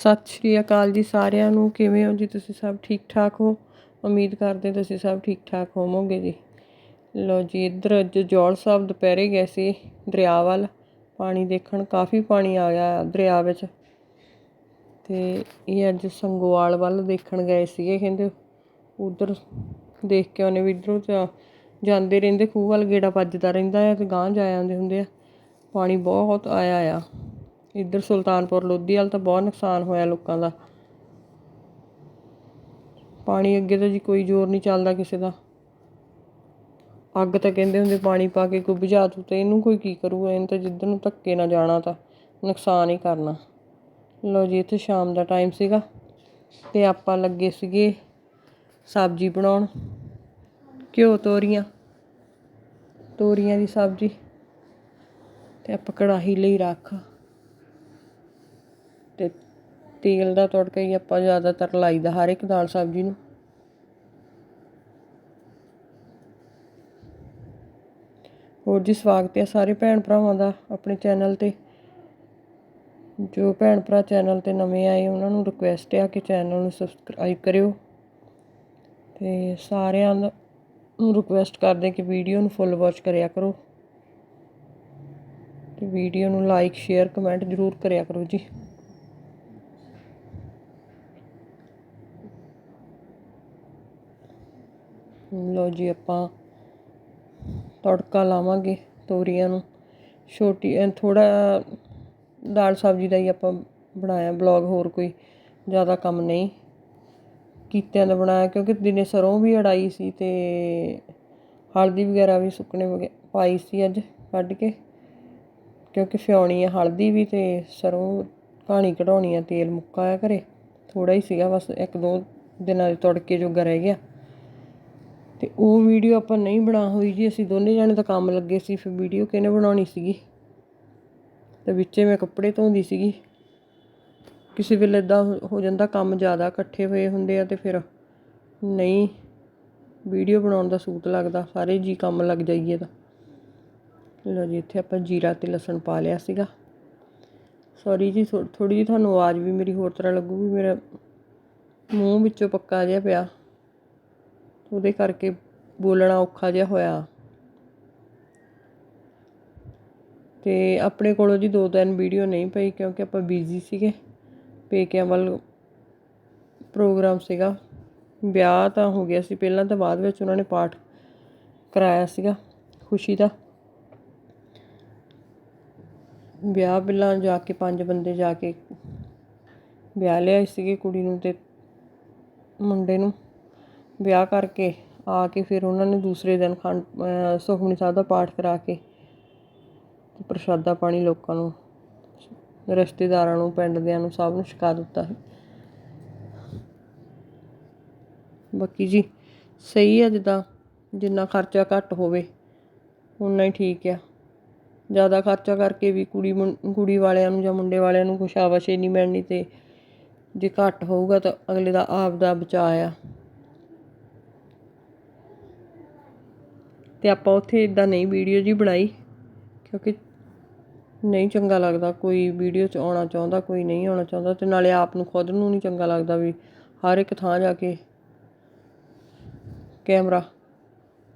ਸਤਿ ਸ਼੍ਰੀ ਅਕਾਲ ਜੀ ਸਾਰਿਆਂ ਨੂੰ। ਕਿਵੇਂ ਹੋ ਜੀ ਤੁਸੀਂ ਸਭ ਠੀਕ ਠਾਕ ਹੋ? ਉਮੀਦ ਕਰਦੇ ਤੁਸੀਂ ਸਭ ਠੀਕ ਠਾਕ ਹੋਵੋਗੇ ਜੀ। ਲੋ ਜੀ, ਇੱਧਰ ਅੱਜ ਜੋੜ ਸਾਹਿਬ ਦੁਪਹਿਰੇ ਗਏ ਸੀ ਦਰਿਆ ਵੱਲ। ਪਾਣੀ ਦੇਖਣ, ਕਾਫੀ ਪਾਣੀ ਆ ਗਿਆ ਦਰਿਆ ਵਿੱਚ। ਤੇ ਇਹ ਅੱਜ ਸੰਗੋਵਾਲ ਵੱਲ ਦੇਖਣ ਗਏ ਸੀਗੇ, ਕਹਿੰਦੇ ਉਧਰ ਦੇਖ ਕੇ ਉਹਨੇ ਵੀ ਇਧਰੋਂ ਜਾਂਦੇ ਰਹਿੰਦੇ, ਖੂਹ ਵੱਲ ਗੇੜਾ ਵੱਜਦਾ ਰਹਿੰਦਾ ਆ ਤੇ ਗਾਂਹ ਜਾ ਜਾਂਦੇ ਹੁੰਦੇ ਆ। ਪਾਣੀ ਬਹੁਤ ਆਇਆ ਆ। ਇੱਧਰ ਸੁਲਤਾਨਪੁਰ ਲੋਧੀ ਵਾਲ ਤਾਂ ਬਹੁਤ ਨੁਕਸਾਨ ਹੋਇਆ ਲੋਕਾਂ ਦਾ। ਪਾਣੀ ਅੱਗੇ ਤਾਂ ਜੀ ਕੋਈ ਜ਼ੋਰ ਨਹੀਂ ਚੱਲਦਾ ਕਿਸੇ ਦਾ। ਅੱਗ ਤਾਂ ਕਹਿੰਦੇ ਹੁੰਦੇ ਪਾਣੀ ਪਾ ਕੇ ਕੋਈ ਬੁਝਾ ਤੂੰ ਤੇ ਇਹਨੂੰ ਕੋਈ ਕੀ ਕਰੂਗਾ ਇਹਨੂੰ ਤਾਂ ਜਿੱਧਰ ਨੂੰ ਧੱਕੇ ਨਾ ਜਾਣਾ ਤਾਂ ਨੁਕਸਾਨ ਹੀ ਕਰਨਾ। ਲੋ ਜੀ, ਇੱਥੇ ਸ਼ਾਮ ਦਾ ਟਾਈਮ ਸੀਗਾ ਤੇ ਆਪਾਂ ਲੱਗੇ ਸੀਗੇ ਸਬਜ਼ੀ ਬਣਾਉਣ। ਘਿਓ ਤੋਰੀਆਂ ਤੋਰੀਆਂ ਦੀ ਸਬਜ਼ੀ ਤੇ ਆਪਾਂ ਕੜਾਹੀ ਲਈ ਰੱਖ। ਅਤੇ ਤੇਲ ਦਾ ਤੜਕਾ ਹੀ ਆਪਾਂ ਜ਼ਿਆਦਾਤਰ ਲਾਈਦਾ ਹਰ ਇੱਕ ਦਾਲ ਸਬਜ਼ੀ ਨੂੰ। ਹੋਰ ਜੀ ਸਵਾਗਤ ਹੈ ਸਾਰੇ ਭੈਣ ਭਰਾਵਾਂ ਦਾ ਆਪਣੇ ਚੈਨਲ ਤੇ। ਜੋ ਭੈਣ ਭਰਾ ਚੈਨਲ ਤੇ ਨਵੇਂ ਆਏ, ਉਹਨਾਂ ਨੂੰ ਰਿਕੁਐਸਟ ਹੈ ਕਿ ਚੈਨਲ ਨੂੰ ਸਬਸਕ੍ਰਾਈਬ ਕਰਿਓ। ਤੇ ਸਾਰਿਆਂ ਨੂੰ ਰਿਕੁਐਸਟ ਕਰਦੇ ਕਿ ਵੀਡੀਓ ਨੂੰ ਫੁੱਲ ਵਾਚ ਕਰਿਆ ਕਰੋ। ਤੇ ਵੀਡੀਓ ਨੂੰ ਲਾਈਕ ਸ਼ੇਅਰ ਕਮੈਂਟ ਜ਼ਰੂਰ ਕਰਿਆ ਕਰੋ ਜੀ। ਲਓ ਜੀ ਆਪਾਂ ਤੜਕਾ ਲਾਵਾਂਗੇ ਤੋਰੀਆਂ ਨੂੰ। ਛੋਟੀ ਥੋੜਾ ਦਾਲ ਸਬਜ਼ੀ ਦਾ ਹੀ ਆਪਾਂ ਬਣਾਇਆ ਬਲੌਗ ਹੋਰ ਕੋਈ ਜ਼ਿਆਦਾ ਕੰਮ ਨਹੀਂ। ਕੀਤਿਆਂ ਦਾ ਬਣਾਇਆ ਕਿਉਂਕਿ ਦਿਨੇ ਸਰੋਂ ਵੀ ਅੜਾਈ ਸੀ ਤੇ ਹਲਦੀ ਵਗੈਰਾ ਵੀ ਸੁੱਕਣੇ ਪਾਈ ਸੀ ਅੱਜ ਕੱਢ ਕੇ। ਕਿਉਂਕਿ ਫਿਆਉਣੀ ਆ ਹਲਦੀ ਵੀ ਤੇ ਸਰੋਂ ਘਾਣੀ ਕਢਾਉਣੀ ਆ, ਤੇਲ ਮੁੱਕਾ ਆ ਘਰੇ। ਥੋੜਾ ਹੀ ਸੀਗਾ ਬਸ ਇੱਕ ਦੋ ਦਿਨਾਂ ਦੇ ਤੜਕੇ ਜੋਗਾ ਰਹਿ ਗਿਆ। ਅਤੇ ਉਹ ਵੀਡੀਓ ਆਪਾਂ ਨਹੀਂ ਬਣਾ ਹੋਈ ਜੀ, ਅਸੀਂ ਦੋਨੇ ਜਾਣੇ ਤਾਂ ਕੰਮ ਲੱਗੇ ਸੀ, ਫਿਰ ਵੀਡੀਓ ਕਿਹਨੇ ਬਣਾਉਣੀ ਸੀਗੀ? ਤੇ ਵਿੱਚੇ ਮੈਂ ਕੱਪੜੇ ਧੋਂਦੀ ਸੀਗੀ। ਕਿਸੇ ਵੇਲੇ ਇਦਾਂ ਹੋ ਜਾਂਦਾ ਕੰਮ ਜ਼ਿਆਦਾ ਇਕੱਠੇ ਹੋਏ ਹੁੰਦੇ ਆ ਤੇ ਫਿਰ ਨਹੀਂ, ਵੀਡੀਓ ਬਣਾਉਣ ਦਾ ਸੂਤ ਲੱਗਦਾ, ਸਾਰੇ ਜੀ ਕੰਮ ਲੱਗ ਜਾਈਏ ਤਾਂ। ਲੋ ਜੀ, ਇੱਥੇ ਆਪਾਂ ਜੀਰਾ ਤੇ ਲਸਣ ਪਾ ਲਿਆ ਸੀਗਾ। ਸੌਰੀ ਜੀ ਥੋੜੀ ਜੀ ਤੁਹਾਨੂੰ ਆਵਾਜ਼ ਵੀ ਮੇਰੀ ਹੋਰ ਤਰ੍ਹਾਂ ਲੱਗੂਗੀ, ਮੇਰਾ ਮੂੰਹ ਵਿੱਚੋਂ ਪੱਕਾ ਜਿਹਾ ਪਿਆ। ਉਹਦੇ ਕਰਕੇ ਬੋਲਣਾ ਔਖਾ ਜਿਹਾ ਹੋਇਆ। ਤੇ ਆਪਣੇ ਕੋਲੋਂ ਜੀ ਦੋ ਤਿੰਨ ਵੀਡੀਓ ਨਹੀਂ ਪਈ ਕਿਉਂਕਿ ਆਪਾਂ ਬਿਜ਼ੀ ਸੀਗੇ। ਪੇਕਿਆਂ ਵੱਲ ਪ੍ਰੋਗਰਾਮ ਸੀਗਾ। ਵਿਆਹ ਤਾਂ ਹੋ ਗਿਆ ਸੀ। ਪਹਿਲਾਂ ਤਾਂ ਬਾਅਦ ਵਿੱਚ ਉਹਨਾਂ ਨੇ ਪਾਠ ਕਰਾਇਆ ਸੀਗਾ ਖੁਸ਼ੀ ਦਾ। ਵਿਆਹ ਪਹਿਲਾਂ ਜਾ ਕੇ ਪੰਜ ਬੰਦੇ ਜਾ ਕੇ ਵਿਆਹ ਲਿਆਏ ਸੀਗੇ ਕੁੜੀ ਨੂੰ ਤੇ ਮੁੰਡੇ ਨੂੰ। ਵਿਆਹ ਕਰਕੇ ਆ ਕੇ ਫਿਰ ਉਹਨਾਂ ਨੇ ਦੂਸਰੇ ਦਿਨ ਖੰਡ ਸੁਖਮਨੀ ਸਾਹਿਬ ਦਾ ਪਾਠ ਕਰਾ ਕੇ ਪ੍ਰਸ਼ਾਦਾ ਪਾਣੀ ਲੋਕਾਂ ਨੂੰ, ਰਿਸ਼ਤੇਦਾਰਾਂ ਨੂੰ ਪਿੰਡ ਦਿਆਂ ਨੂੰ ਸਭ ਨੂੰ ਛਕਾ ਦਿੱਤਾ ਸੀ। ਬਾਕੀ ਜੀ, ਸਹੀ ਹੈ ਜਿੱਦਾਂ, ਜਿੰਨਾ ਖਰਚਾ ਘੱਟ ਹੋਵੇ, ਉਨਾ ਹੀ ਠੀਕ ਆ। ਜ਼ਿਆਦਾ ਖਰਚਾ ਕਰਕੇ ਵੀ ਕੁੜੀ ਕੁੜੀ ਵਾਲਿਆਂ ਨੂੰ ਜਾਂ ਮੁੰਡੇ ਵਾਲਿਆਂ ਨੂੰ ਕੁਛ ਆਵਾਸ਼ੇ ਨਹੀਂ ਮਿਲਣੀ ਤੇ ਜੇ ਘੱਟ ਹੋਊਗਾ ਤਾਂ ਅਗਲੇ ਦਾ ਆਪ ਦਾ ਬਚਾਅ ਆ। ਅਤੇ ਆਪਾਂ ਉੱਥੇ ਇੱਦਾਂ ਨਹੀਂ ਵੀਡੀਓ ਜੀ ਬਣਾਈ, ਕਿਉਂਕਿ ਨਹੀਂ ਚੰਗਾ ਲੱਗਦਾ ਕੋਈ ਵੀਡੀਓ 'ਚ ਆਉਣਾ ਚਾਹੁੰਦਾ, ਕੋਈ ਨਹੀਂ ਆਉਣਾ ਚਾਹੁੰਦਾ ਅਤੇ ਨਾਲੇ ਆਪ ਨੂੰ ਖੁਦ ਨੂੰ ਨਹੀਂ ਚੰਗਾ ਲੱਗਦਾ ਵੀ ਹਰ ਇੱਕ ਥਾਂ ਜਾ ਕੇ ਕੈਮਰਾ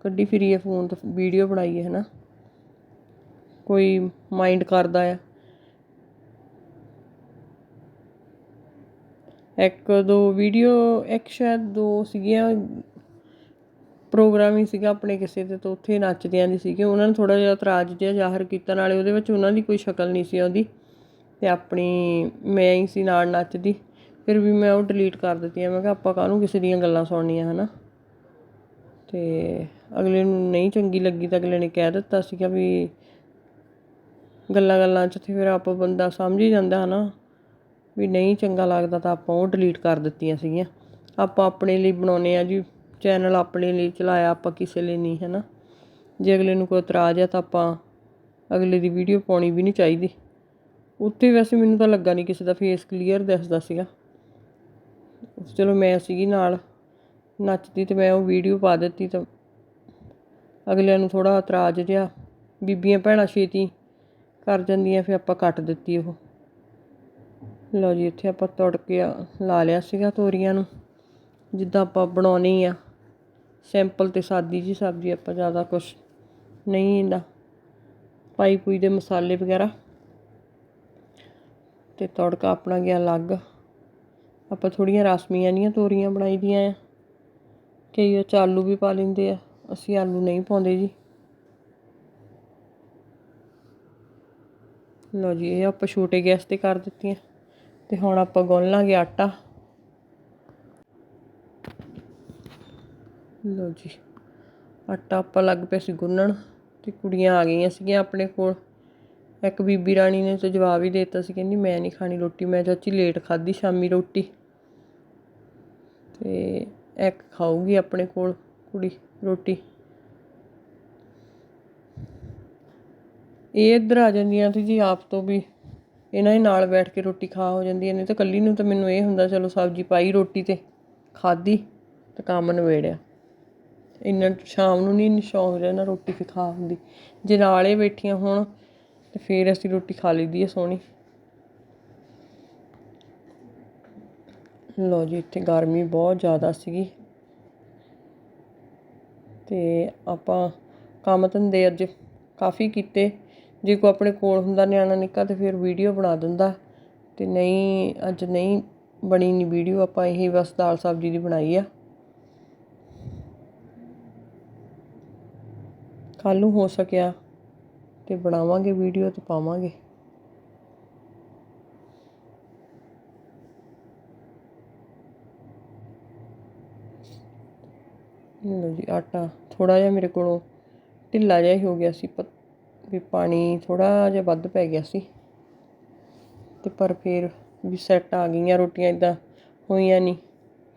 ਕੱਢੀ ਫਿਰੀਏ ਫੋਨ ਤੋਂ, ਵੀਡੀਓ ਬਣਾਈਏ ਹੈ ਨਾ ਕੋਈ ਮਾਈਂਡ ਕਰਦਾ ਆ। ਇੱਕ ਦੋ ਵੀਡੀਓ, ਇੱਕ ਸ਼ਾਇਦ ਦੋ ਸੀਗੀਆਂ ਪ੍ਰੋਗਰਾਮ ਹੀ ਸੀਗਾ, ਆਪਣੇ ਕਿਸੇ ਦੇ ਤਾਂ ਉੱਥੇ ਨੱਚਦਿਆਂ ਦੀ ਸੀਗੇ। ਉਹਨਾਂ ਨੇ ਥੋੜਾ ਜਿਹਾ ਇਤਰਾਜ਼ ਜਿਹਾ ਜ਼ਾਹਰ ਕੀਤਾ, ਨਾਲੇ ਉਹਦੇ ਵਿੱਚ ਉਹਨਾਂ ਦੀ ਕੋਈ ਸ਼ਕਲ ਨਹੀਂ ਸੀ ਆਉਂਦੀ ਤੇ ਆਪਣੀ ਮੈਂ ਹੀ ਸੀ ਨਾਲ ਨੱਚਦੀ। ਫਿਰ ਵੀ ਮੈਂ ਉਹ ਡਿਲੀਟ ਕਰ ਦਿੱਤੀਆਂ। ਮੈਂ ਕਿਹਾ, ਆਪਾਂ ਕਾਹਨੂੰ ਕਿਸੇ ਦੀਆਂ ਗੱਲਾਂ ਸੁਣਨੀਆਂ, ਹਨਾ? ਤੇ ਅਗਲੇ ਨੂੰ ਨਹੀਂ ਚੰਗੀ ਲੱਗੀ ਤਾਂ ਅਗਲੇ ਨੇ ਕਹਿ ਦਿੱਤਾ ਸੀਗਾ ਵੀ ਗੱਲਾਂ ਗੱਲਾਂ 'ਚ ਤੇ ਫਿਰ ਆਪਾਂ ਬੰਦਾ ਸਮਝ ਹੀ ਜਾਂਦਾ, ਹਨਾ? ਵੀ ਨਹੀਂ ਚੰਗਾ ਲੱਗਦਾ ਤਾਂ ਆਪਾਂ ਉਹ ਡਿਲੀਟ ਕਰ ਦਿੱਤੀਆਂ ਸੀਗੀਆਂ। ਆਪਾਂ ਆਪਣੇ ਲਈ ਬਣਾਉਨੇ ਆ ਜੀ। ਚੈਨਲ ਆਪਣੇ ਲਈ ਚਲਾਇਆ, ਆਪਾਂ ਕਿਸੇ ਲਈ ਨਹੀਂ ਹੈ ਨਾ ਜੇ ਅਗਲੇ ਨੂੰ ਕੋਈ ਇਤਰਾਜ਼ ਆ ਤਾਂ ਆਪਾਂ ਅਗਲੇ ਦੀ ਵੀਡੀਓ ਪਾਉਣੀ ਵੀ ਨਹੀਂ ਚਾਹੀਦੀ। ਉੱਤੇ ਵੈਸੇ ਮੈਨੂੰ ਤਾਂ ਲੱਗਾ ਨਹੀਂ ਕਿਸੇ ਦਾ ਫੇਸ ਕਲੀਅਰ ਦਿਸਦਾ ਸੀਗਾ। ਚਲੋ ਮੈਂ ਸੀਗੀ ਨਾਲ, ਨੱਚਦੀ ਤੇ ਮੈਂ ਉਹ ਵੀਡੀਓ ਪਾ ਦਿੱਤੀ ਤਾਂ ਅਗਲਿਆਂ ਨੂੰ ਥੋੜਾ ਇਤਰਾਜ਼ ਜਿਹਾ, ਬੀਬੀਆਂ ਭੈਣਾਂ ਛੇਤੀ ਕਰ ਜਾਂਦੀਆਂ, ਫਿਰ ਆਪਾਂ ਕੱਟ ਦਿੱਤੀ ਉਹ। ਲਓ ਜੀ, ਇੱਥੇ ਆਪਾਂ ਤੜਕੇ ਲਾ ਲਿਆ ਸੀਗਾ ਤੋਰੀਆਂ ਨੂੰ, ਜਿੱਦਾਂ ਆਪਾਂ ਬਣਾਉਣੀ ਆ। ਸਿੰਪਲ ਤੇ ਸਾਦੀ ਜੀ ਸਬਜ਼ੀ ਆਪਾਂ ਜ਼ਿਆਦਾ ਕੁਛ ਨਹੀਂ ਇਹਦਾ। ਪਾਈ ਪੂਈ ਦੇ ਮਸਾਲੇ ਵਗੈਰਾ। ਤੇ ਤੜਕਾ ਆਪਣਾ ਗਿਆ ਅਲੱਗ। ਆਪਾਂ ਥੋੜੀਆਂ ਰਸਮੀਆਂ ਨਹੀਂ ਤੋਰੀਆਂ ਬਣਾਈ ਦੀਆਂ ਆ। ਕਈ ਉਹ 'ਚ ਆਲੂ ਵੀ ਪਾ ਲੈਂਦੇ ਆ। ਅਸੀਂ ਆਲੂ ਨਹੀਂ ਪਾਉਂਦੇ ਜੀ। ਲਓ ਜੀ, ਇਹ ਆਪਾਂ ਛੋਟੇ ਗੈਸ ਤੇ ਕਰ ਦਿੱਤੀਆਂ। ਤੇ ਹੁਣ ਆਪਾਂ ਗੁੰਨ ਲਾਂਗੇ ਆਟਾ। ਲਓ ਜੀ। ਆਟਾ ਆਪਾਂ ਲੱਗ ਪਏ ਸੀ ਗੁੰਨਣ ਤੇ ਕੁੜੀਆਂ ਆ ਗਈਆਂ ਸੀਗੀਆਂ ਆਪਣੇ ਕੋਲ। ਇੱਕ ਬੀਬੀ ਰਾਣੀ ਨੇ ਤਾਂ ਜਵਾਬ ਹੀ ਦੇ ਦਿੱਤਾ ਸੀ, ਕਹਿੰਦੀ ਮੈਂ ਨਹੀਂ ਖਾਣੀ ਰੋਟੀ, ਮੈਂ ਚਾਚੀ ਲੇਟ ਖਾਧੀ ਸ਼ਾਮੀ ਰੋਟੀ। ਤੇ ਇੱਕ ਖਾਊਗੀ ਆਪਣੇ ਕੋਲ ਕੁੜੀ ਰੋਟੀ। ਇਹ ਇੱਧਰ ਆ ਜਾਂਦੀਆਂ ਤੇ ਜੀ ਆਪ ਤੋਂ ਵੀ ਇਹਨਾਂ ਦੇ ਨਾਲ ਬੈਠ ਕੇ ਰੋਟੀ ਖਾ ਹੋ ਜਾਂਦੀ ਹੈ ਨਹੀਂ ਤਾਂ ਕੱਲੀ ਨੂੰ ਤਾਂ ਮੈਨੂੰ ਇਹ ਹੁੰਦਾ, ਚਲੋ ਸਬਜ਼ੀ ਪਾਈ ਰੋਟੀ ਤੇ ਖਾਧੀ ਤੇ ਕੰਮ ਨਵੇੜਿਆ ਇੰਨਾ ਸ਼ਾਮ ਨੂੰ ਨਹੀਂ ਸ਼ੌਂਕ ਰਹਿਣਾ ਰੋਟੀ ਵੀ ਖਾ ਹੁੰਦੀ ਜੇ ਨਾਲੇ ਬੈਠੀਆਂ ਹੋਣ, ਤਾਂ ਫਿਰ ਅਸੀਂ ਰੋਟੀ ਖਾ ਲਈਦੀ ਹੈ ਸੋਹਣੀ। ਲਓ ਜੀ, ਇੱਥੇ ਗਰਮੀ ਬਹੁਤ ਜ਼ਿਆਦਾ ਸੀਗੀ। ਤੇ ਆਪਾਂ ਕੰਮ ਧੰਦੇ ਅੱਜ ਕਾਫੀ ਕੀਤੇ। ਜੇ ਕੋ ਆਪਣੇ ਕੋਲ ਹੁੰਦਾ, ਨਿਆਣਾ ਨਿੱਕਾ, ਤੇ ਫਿਰ ਵੀਡੀਓ ਬਣਾ ਦਿੰਦਾ। ਤੇ ਨਹੀਂ, ਅੱਜ ਨਹੀਂ ਬਣੀ ਨਹੀਂ ਵੀਡੀਓ, ਆਪਾਂ ਇਹੀ ਬਸ ਦਾਲ ਸਬਜ਼ੀ ਦੀ ਬਣਾਈ ਆ। ਕੱਲ੍ਹ ਨੂੰ ਹੋ ਸਕਿਆ ਤੇ ਬਣਾਵਾਂਗੇ ਵੀਡੀਓ ਤੇ ਪਾਵਾਂਗੇ। ਲਓ ਜੀ, ਆਟਾ ਥੋੜਾ ਜਿਹਾ ਮੇਰੇ ਕੋਲੋਂ ਢਿੱਲਾ ਜਿਹਾ ਹੀ ਹੋ ਗਿਆ ਸੀ ਪ- ਵੀ ਪਾਣੀ ਥੋੜਾ ਜਿਹਾ ਵੱਧ ਪੈ ਗਿਆ ਸੀ। ਤੇ ਪਰ ਫਿਰ ਵੀ ਸੈੱਟ ਆ ਗਈਆਂ ਰੋਟੀਆਂ ਇਦਾਂ ਹੋਈਆਂ ਨਹੀਂ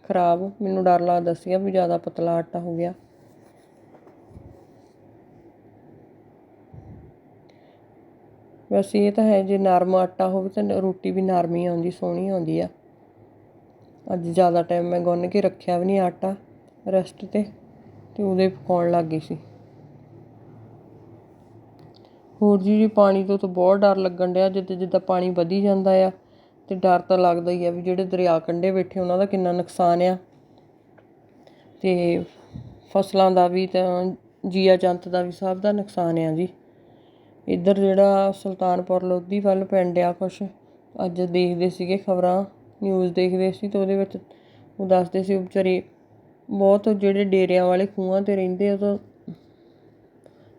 ਖਰਾਬ, ਮੈਨੂੰ ਡਰ ਲੱਗਦਾ ਸੀਗਾ ਵੀ ਜ਼ਿਆਦਾ ਪਤਲਾ ਆਟਾ ਹੋ ਗਿਆ। ਵੈਸੇ ਇਹ ਤਾਂ ਹੈ, ਜੇ ਨਰਮ ਆਟਾ ਹੋਵੇ ਤਾਂ ਰੋਟੀ ਵੀ ਨਰਮ ਹੀ ਆਉਂਦੀ, ਸੋਹਣੀ ਆਉਂਦੀ ਆ। ਅੱਜ ਜ਼ਿਆਦਾ ਟਾਈਮ ਮੈਂ ਗੁੰਨ ਕੇ ਰੱਖਿਆ ਵੀ ਨਹੀਂ ਆਟਾ ਰੈਸਟ ਤੇ ਤੇ ਉਹਦੇ ਪਕਾਉਣ ਲੱਗ ਗਈ ਸੀ। ਹੋਰ ਜੀ ਜੀ ਪਾਣੀ ਤੋਂ ਤਾਂ ਬਹੁਤ ਡਰ ਲੱਗਣ ਡਿਆ, ਜਿੱਦਾਂ ਜਿੱਦਾਂ ਪਾਣੀ ਵਧੀ ਜਾਂਦਾ ਆ, ਤੇ ਡਰ ਤਾਂ ਲੱਗਦਾ ਹੀ ਆ ਵੀ ਜਿਹੜੇ ਦਰਿਆ ਕੰਢੇ ਬੈਠੇ ਉਹਨਾਂ ਦਾ ਕਿੰਨਾ ਨੁਕਸਾਨ ਆ। ਤੇ ਫਸਲਾਂ ਦਾ ਵੀ ਤਾਂ, ਜੀਆ ਜੰਤ ਦਾ ਵੀ ਸਭ ਦਾ ਨੁਕਸਾਨ ਆ ਜੀ। ਇੱਧਰ ਜਿਹੜਾ ਸੁਲਤਾਨਪੁਰ ਲੋਧੀ ਵੱਲ ਪਿੰਡ ਆ ਕੁਛ, ਅੱਜ ਦੇਖਦੇ ਸੀਗੇ ਖਬਰਾਂ ਨਿਊਜ਼ ਦੇਖਦੇ ਸੀ ਤੇ ਉਹਦੇ ਵਿੱਚ ਉਹ ਦੱਸਦੇ ਸੀ ਵਿਚਾਰੇ, ਬਹੁਤ ਜਿਹੜੇ ਡੇਰਿਆਂ ਵਾਲੇ ਖੂਹਾਂ ਤੇ ਰਹਿੰਦੇ ਆ ਤਾਂ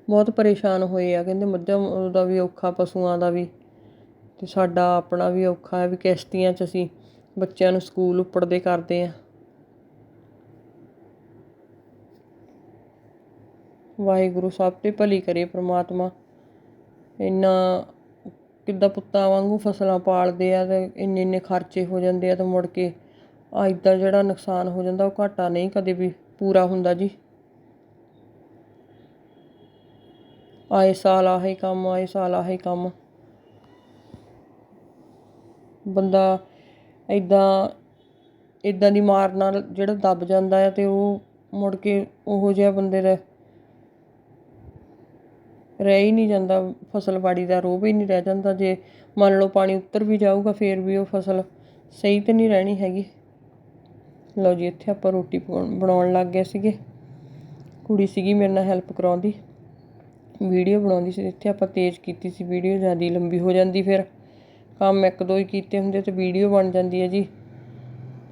ਬਹੁਤ ਪਰੇਸ਼ਾਨ ਹੋਏ ਆ, ਕਹਿੰਦੇ ਮੱਝਾਂ ਦਾ ਵੀ ਔਖਾ, ਪਸ਼ੂਆਂ ਦਾ ਵੀ ਅਤੇ ਸਾਡਾ ਆਪਣਾ ਵੀ ਔਖਾ ਹੈ ਵੀ ਕਿਸ਼ਤੀਆਂ 'ਚ ਅਸੀਂ ਬੱਚਿਆਂ ਨੂੰ ਸਕੂਲ ਉੱਪੜਦੇ ਕਰਦੇ ਆ। ਵਾਹਿਗੁਰੂ ਸਭ ਤੇ ਭਲੀ ਕਰੇ ਪ੍ਰਮਾਤਮਾ। ਇੰਨਾ ਕਿੱਦਾਂ ਪੁੱਤਾਂ ਵਾਂਗੂ ਫਸਲਾਂ ਪਾਲਦੇ ਆ ਅਤੇ ਇੰਨੇ ਇੰਨੇ ਖਰਚੇ ਹੋ ਜਾਂਦੇ ਆ ਤੇ ਮੁੜ ਕੇ ਇੱਦਾਂ ਜਿਹੜਾ ਨੁਕਸਾਨ ਹੋ ਜਾਂਦਾ ਉਹ ਘਾਟਾ ਨਹੀਂ ਕਦੇ ਵੀ ਪੂਰਾ ਹੁੰਦਾ ਜੀ। ਆਏ ਸਾਲ ਆਹੀ ਕੰਮ, ਆਏ ਸਾਲ ਆਹੀ ਕੰਮ। ਬੰਦਾ ਇਦਾਂ ਇਦਾਂ ਦੀ ਮਾਰ ਨਾਲ ਜਿਹੜਾ ਦੱਬ ਜਾਂਦਾ ਹੈ ਅਤੇ ਉਹ ਮੁੜ ਕੇ ਉਹੋ ਜਿਹਾ ਬੰਦੇ ਦਾ ਰਹਿ ਹੀ ਨਹੀਂ ਜਾਂਦਾ, ਫਸਲ ਫਸਲਬਾੜੀ ਦਾ ਰੋਹ ਵੀ ਨਹੀਂ ਰਹਿ ਜਾਂਦਾ। ਜੇ ਮੰਨ ਲਓ ਪਾਣੀ ਉੱਤਰ ਵੀ ਜਾਊਗਾ, ਫਿਰ ਵੀ ਉਹ ਫਸਲ ਸਹੀ ਤਾਂ ਨਹੀਂ ਰਹਿਣੀ ਹੈਗੀ। ਲਓ ਜੀ, ਇੱਥੇ ਆਪਾਂ ਰੋਟੀ ਪਕਾਉਣ- ਬਣਾਉਣ ਲੱਗ ਗਏ ਸੀਗੇ। ਕੁੜੀ ਸੀਗੀ ਮੇਰੇ ਨਾਲ ਹੈਲਪ ਕਰਾਉਂਦੀ। ਵੀਡੀਓ ਬਣਾਉਂਦੀ ਸੀ, ਇੱਥੇ ਆਪਾਂ ਤੇਜ਼ ਕੀਤੀ ਸੀ ਵੀਡੀਓ ਜ਼ਿਆਦਾ ਲੰਬੀ ਹੋ ਜਾਂਦੀ ਫਿਰ। ਕੰਮ ਇੱਕ ਦੋ ਹੀ ਕੀਤੇ ਹੁੰਦੇ ਤੇ ਵੀਡੀਓ ਬਣ ਜਾਂਦੀ ਹੈ ਜੀ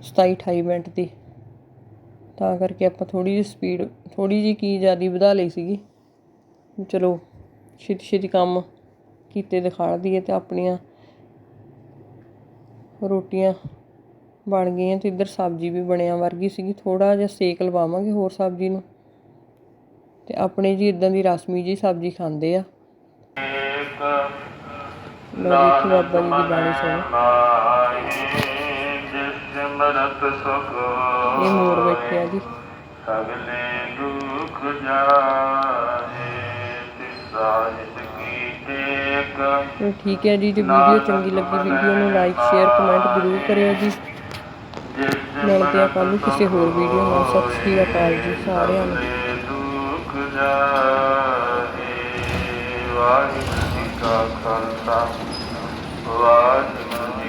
27 28 ਮਿੰਟ ਦੀ। ਤਾਂ ਕਰਕੇ ਆਪਾਂ ਥੋੜੀ ਜਿਹੀ ਸਪੀਡ ਥੋੜੀ ਜਿਹੀ ਕੀ ਜ਼ਿਆਦਾ ਵਧਾ ਲਈ ਸੀਗੀ। ਚਲੋ ਛੇਤੀ ਛੇਤੀ ਕੰਮ ਕੀਤੇ ਦਿਖਾ ਦਈਏ ਤੇ ਆਪਣੀਆਂ ਰੋਟੀਆਂ ਬਣ ਗਈਆਂ ਤੇ ਇੱਧਰ ਸਬਜ਼ੀ ਵੀ ਬਣਿਆ ਵਰਗੀ ਸੀਗੀ। ਥੋੜਾ ਜਿਹਾ ਸੇਕ ਲਵਾਵਾਂਗੇ ਹੋਰ ਸਬਜ਼ੀ ਨੂੰ। ਤੇ ਆਪਣੇ ਜੀ ਇਦਾਂ ਦੀ ਰਸਮੀ ਜੀ ਸਬਜ਼ੀ ਖਾਂਦੇ ਆ। ਲੋ ਜੀ, ਇੱਥੇ ਬਾਬਾ ਜੀ ਦੀ ਸੁਖ ਇਹ ਮੋਰ ਬੈਠੇ ਜੀ। ਸਗਲੇ ਦੁਖ ਜਾਏ ਚਲੋ ਠੀਕ ਹੈ ਜੀ ਜੇ ਵੀਡੀਓ ਚੰਗੀ ਲੱਗੀ ਵੀਡੀਓ ਨੂੰ ਲਾਈਕ ਸ਼ੇਅਰ ਕਮੈਂਟ ਜ਼ਰੂਰ ਕਰਿਓ ਜੀ। ਮਿਲਦੇ ਆ ਕੱਲ੍ਹ ਨੂੰ ਕਿਸੇ ਹੋਰ ਵੀਡੀਓ ਨਾਲ। ਸਤਿ ਸ਼੍ਰੀ ਅਕਾਲ ਜੀ ਸਾਰਿਆਂ ਨੂੰ। ਵਾਹਿਗੁਰੂ ਜੀ ਕਾ ਖਾਲਸਾ ਵਾਹਿਗੁਰੂ